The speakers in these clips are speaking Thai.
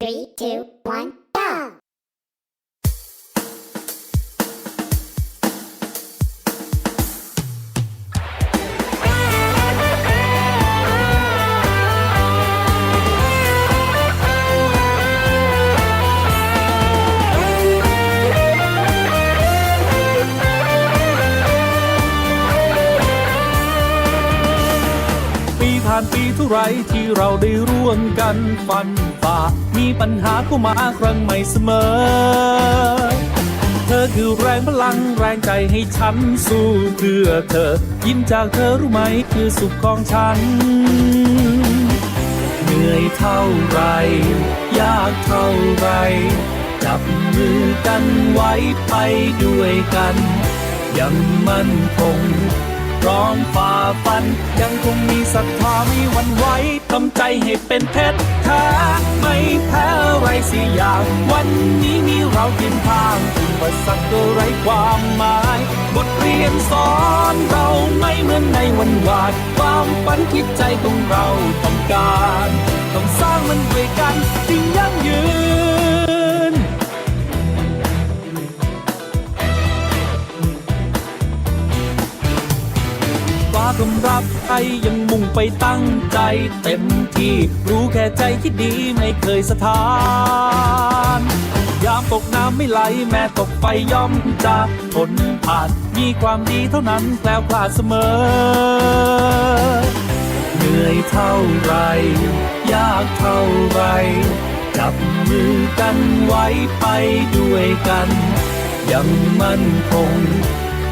Three, two, one, านปีเท่าไรที่เราได้ร่วมกันฟันฝ่ามีปัญหาเข้ามาครั้งใหม่เสมอ เธอคือแรงพลังแรงใจให้ฉันสู้เพื่อเธอ ยิ้มจากเธอรู้ไหมคือสุขของฉัน เหนื่อยเท่าไร ยากเท่าไร จับมือกันไว้ไปด้วยกัน ยังมั่นคง พร้อมฝ่าฟัน ยังคงมีศรัทธาไม่หวั่นไหวทำใจให้เป็นเพชรแท้ไม่แพ้อะไรสิอย่าง วันนี้มีเราเคียงข้างอุปสรรคก็ไรความหมาย บทเรียนสอนเราไม่เหมือนในวันวานความฝันคิดใจของเราต้องการ ต้องสร้างมันด้วยกัน ฟ้ากำรับใครยังมุ่งไปตั้งใจเต็มที่ รู้แค่ใจที่ดีไม่เคยสถาน ยามตกน้ำไม่ไหลแม้ตกไฟย่อมจะทนผ่าน มีความดีเท่านั้นแกล้วกล้าเสมอ เหนื่อยเท่าไร ยากเท่าไรจับมือกันไว้ไปด้วยกัน ยังมั่นคง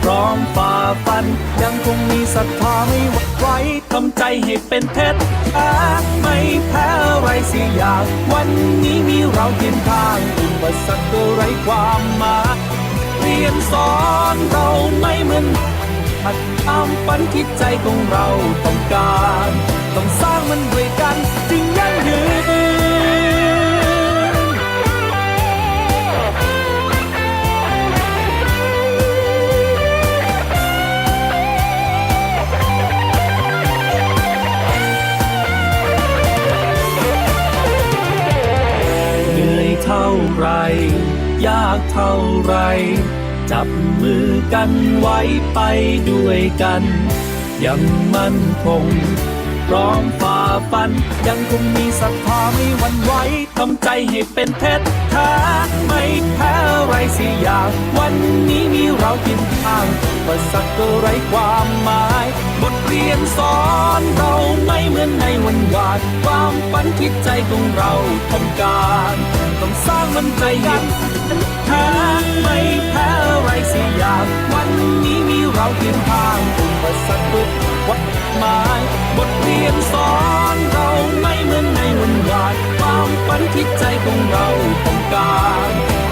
ร้อมฝ่าฟัน ยังคงมีศรัทธาไม่หวั่นไหวทำใจให้เป็นเพชรแท้ไม่แพ้ไรสิอย่างวันนี้มีเราเคียงข้างอุปสรรคก็ไร้ความหมายเรียนสอนเราไม่เหมือนหัดตามฝันคิดใจของเราต้องการ ต้องสร้างมันด้วยกัน ไร ยากเท่าไร จับมือกันไว้ไปด้วยกัน ยังมั่นคงพร้อมฝ่า ฟัน ยังคงมีศรัทธาไม่หวั่นไหวทำใจให้เป็นเพชรแท้ไม่แพ้ไรสิอยางวันนี้มีเราเคียงข้างประสักก็ไร้ความหมาย บทเรียนสอนเราไม่เหมือนในวันวานความฝันคิดใจของเราต้องการต้องสร้างมันใจกันแท้ไม่แพ้ไรสิอยางวันนี้มีเราเคียงข้างอุปสรรควัดหมายบทเรียนสอน ที่ใจของเราต้องการ